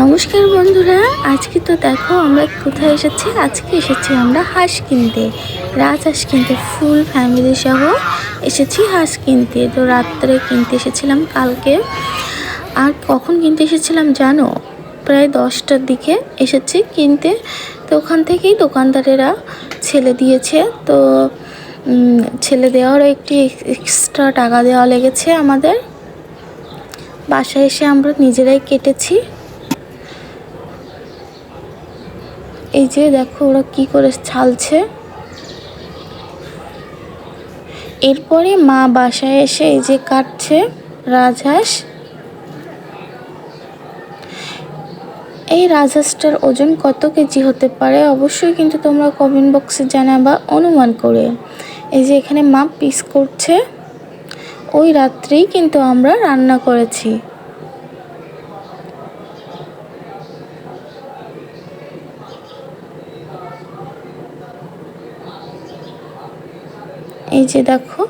নমস্কার বন্ধুরা, আজকে তো দেখো আমরা কোথায় এসেছি? আজকে এসেছি আমরা হাঁস কিনতে। রাজহাঁস কিনতে ফুল ফ্যামিলি সহ এসেছি হাঁস কিনতে। তো রাত্রে কিনতে এসেছিলাম কালকে। আর কখন কিনতে এসেছিলাম জানো? প্রায় দশটার দিকে এসেছি কিনতে। তো ওখান থেকেই দোকানদারেরা ছেলে দিয়েছে। তো ছেলে দেওয়ারও একটি এক্সট্রা টাকা দেওয়া লেগেছে আমাদের। বাসায় এসে আমরা নিজেরাই কেটেছি। এই যে দেখো ওরা কি করে ছালছে। এরপরে মা বাসায় এসে এই যে কাটছে রাজহাঁস। এই রাজহাঁসটার ওজন কত কেজি হতে পারে? অবশ্যই কিন্তু তোমরা কমেন্ট বক্সে জানাবা অনুমান করে। এই যে এখানে মা পিস করছে। ওই রাত্রেই কিন্তু আমরা রান্না করেছি। এই যে দেখো,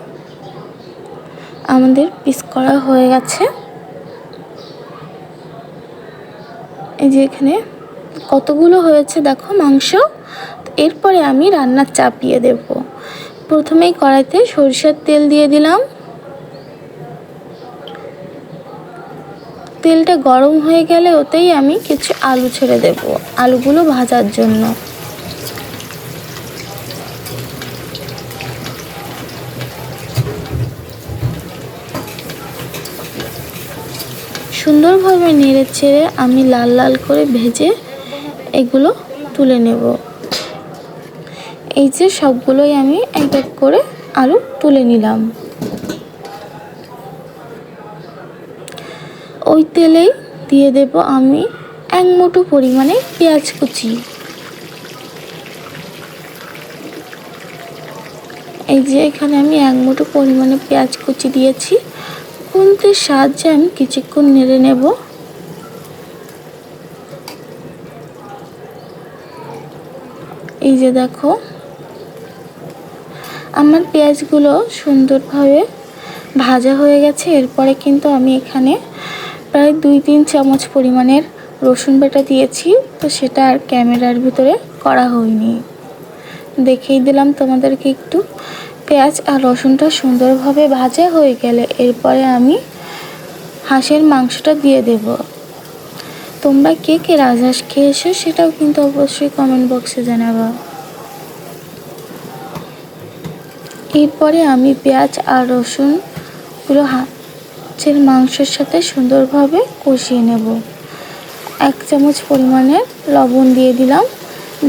আমাদের পিস করা হয়ে গেছে। এই যে এখানে কতগুলো হয়েছে দেখো মাংস। এরপরে আমি রান্না চাপিয়ে দেব। প্রথমেই কড়াইতে সরিষার তেল দিয়ে দিলাম। তেলটা গরম হয়ে গেলে ওতেই আমি কিছু আলু ছেড়ে দেব, আলুগুলো ভাজার জন্য। সুন্দরভাবে নেড়ে চেড়ে আমি লাল লাল করে ভেজে এগুলো তুলে নেব। এই যে সবগুলোই আমি এক এক করে আলু তুলে নিলাম। ওই তেলেই দিয়ে দেব আমি এক মুঠো পরিমাণে পেঁয়াজ কুচি। এই যে এখানে আমি এক মুঠো পরিমাণে পেঁয়াজ কুচি দিয়েছি। খুন্তির সাহায্যে আমি কিছুক্ষণ নেড়ে নেব। এই যে দেখো, আমার পেঁয়াজগুলো সুন্দরভাবে ভাজা হয়ে গেছে। এরপরে কিন্তু আমি এখানে প্রায় দুই তিন চামচ পরিমাণের রসুন বাটা দিয়েছি। তো সেটা আর ক্যামেরার ভিতরে করা হয়নি। দেখিয়ে দিলাম তোমাদেরকে একটু। পেঁয়াজ আর রসুনটা সুন্দরভাবে ভাজা হয়ে গেলে এরপরে আমি হাঁসের মাংসটা দিয়ে দেব। তোমরা কে কে রাজহাঁস খেয়েছো সেটাও কিন্তু অবশ্যই কমেন্ট বক্সে জানাবা। এরপরে আমি পেঁয়াজ আর রসুন পুরো হাঁসের মাংসের সাথে সুন্দরভাবে কষিয়ে নেব। এক চামচ পরিমাণের লবণ দিয়ে দিলাম।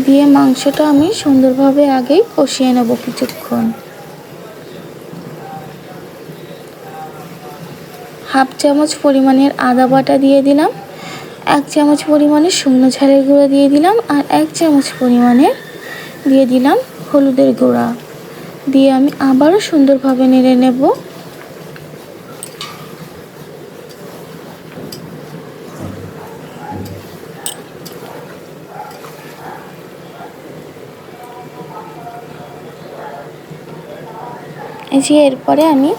দিয়ে মাংসটা আমি সুন্দরভাবে আগেই কষিয়ে নেব কিছুক্ষণ। হাফ চামচ পরিমাণের আদা বাটা দিয়ে দিলাম, এক চামচ পরিমাণের শুকনো ঝালের গুঁড়ো দিয়ে দিলাম আর এক চামচ পরিমাণের দিয়ে দিলাম হলুদের গুঁড়া। দিয়ে আমি আবারও সুন্দরভাবে নেড়ে নেব। যে এরপরে আমি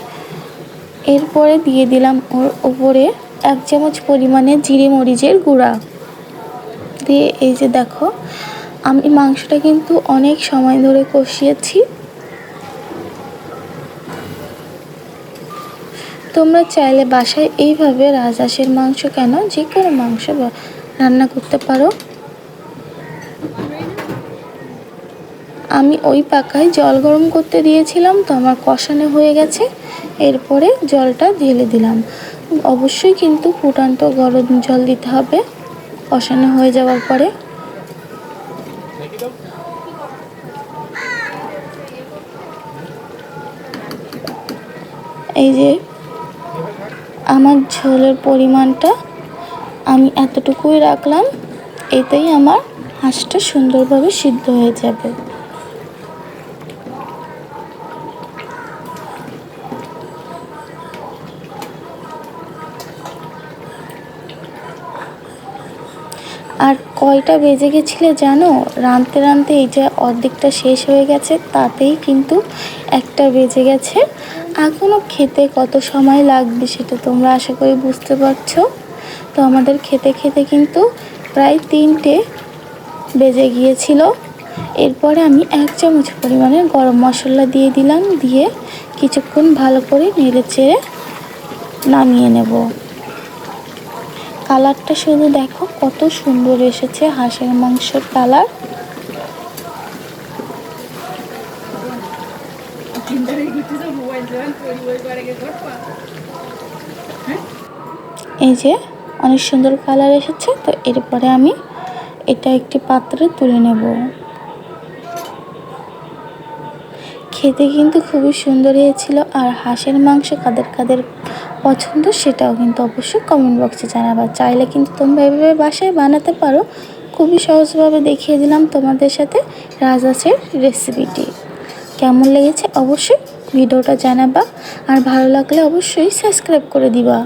এরপরে দিয়ে দিলাম ওর ওপরে এক চামচ পরিমাণে জিরে মরিচের গুঁড়া। দিয়ে এই যে দেখো, আমি মাংসটা কিন্তু অনেক সময় ধরে কষিয়েছি। তোমরা চাইলে বাসায় এইভাবে রাজহাঁসের মাংস কেন, যে কোনো মাংস রান্না করতে পারো। আমি ওই পাকায় জল গরম করতে দিয়েছিলাম তো আমার কষানো হয়ে গেছে। এরপরে জলটা ঢেলে দিলাম। অবশ্যই কিন্তু ফুটান্ত গরম জল দিতে হবে কষানো হয়ে যাওয়ার পরে। এই যে আমার ঝোলের পরিমাণটা আমি এতটুকুই রাখলাম, এতেই আমার হাঁসটা সুন্দরভাবে সিদ্ধ হয়ে যাবে। আর কয়টা বেজে গেছিলে জানো? রাঁধতে রাঁধতে এই যে অর্ধেকটা শেষ হয়ে গেছে, তাতেই কিন্তু একটা বেজে গেছে। এখনও খেতে কত সময় লাগবে সেটা তোমরা আশা করি বুঝতে পারছ। তো আমাদের খেতে খেতে কিন্তু প্রায় তিনটে বেজে গিয়েছিল। এরপরে আমি এক চামচ পরিমাণে গরম মশলা দিয়ে দিলাম, দিয়ে কিছুক্ষণ ভালো করে নেড়ে চেড়ে নামিয়ে নেব। কালারটা শুধু দেখো, কত সুন্দর এসেছে হাঁসের মাংসের কালার। এই যে অনেক সুন্দর কালার এসেছে, তো এরপরে আমি এটা একটি পাত্রে তুলে নেব। খেতে কিন্তু খুবই সুন্দর হয়েছিল, আর হাঁসের মাংস কাদের কাদের পছন্দ, সেটাও কিন্তু অবশ্যই কমেন্ট বক্সে জানাবা। চাইলে কিন্তু তোমরা এভাবে বাসায় বানাতে পারো। খুবই সহজভাবে দেখিয়ে দিলাম তোমাদের সাথে রাজহাঁসের রেসিপিটি কেমন লেগেছে? অবশ্যই ভিডিওটা জানাবা। আর ভালো লাগলে অবশ্যই সাবস্ক্রাইব করে দিবা।